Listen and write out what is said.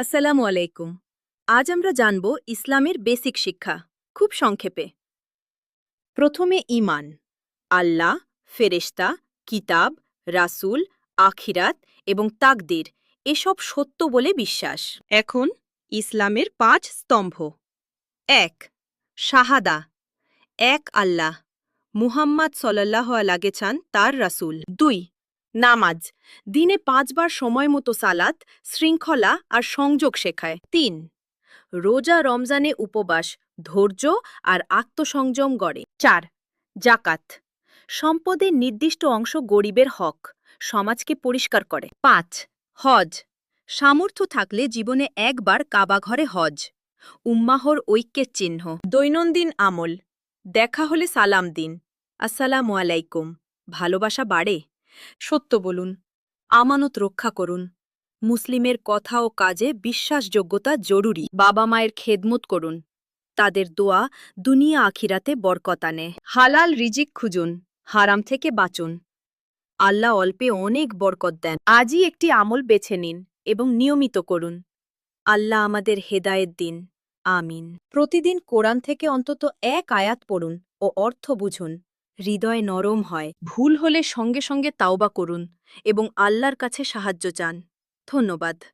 আসসালামু আলাইকুম। আজ আমরা জানব ইসলামের বেসিক শিক্ষা, খুব সংক্ষেপে। প্রথমে ইমান আল্লাহ, ফেরেশতা, কিতাব, রাসূল, আখিরাত এবং তাকদির, এসব সত্য বলে বিশ্বাস। এখন ইসলামের পাঁচ স্তম্ভ। এক, শাহাদা। এক, আল্লাহ। মুহাম্মদ সল্লাহ লাগেছান তার রাসূল। দুই নামাজ। দিনে পাঁচবার সময় মতো সালাত, শৃঙ্খলা আর সংযোগ শেখায়। তিন, রোজা রমজানে উপবাস, ধৈর্য আর আত্মসংযম গড়ে। চার জাকাত সম্পদের নির্দিষ্ট অংশ গরিবের হক, সমাজকে পরিষ্কার করে। পাঁচ, হজ, সামর্থ্য থাকলে জীবনে একবার কাবাঘরে হজ, উম্মাহর ঐক্যের চিহ্ন। দৈনন্দিন আমল, দেখা হলে সালাম দিন। আসসালামু আলাইকুম, ভালোবাসা বাড়ে। সত্য বলুন, আমানত রক্ষা করুন। মুসলিমের কথা ও কাজে বিশ্বাসযোগ্যতা জরুরি। বাবা মায়ের খেদমত করুন। তাদের দোয়া দুনিয়া আখিরাতে বরকত আনে। হালাল রিজিক খুঁজুন, হারাম থেকে বাঁচুন। আল্লাহ অল্পে অনেক বরকত দেন। আজই একটি আমল বেছে নিন এবং নিয়মিত করুন। আল্লাহ আমাদের হেদায়েত দিন। আমিন। প্রতিদিন কোরআন থেকে অন্তত এক আয়াত পড়ুন ও অর্থ বুঝুন। হৃদয় নরম হয়। ভুল হলে সঙ্গে সঙ্গে তাওবা করুন এবং আল্লাহর কাছে সাহায্য চান। ধন্যবাদ।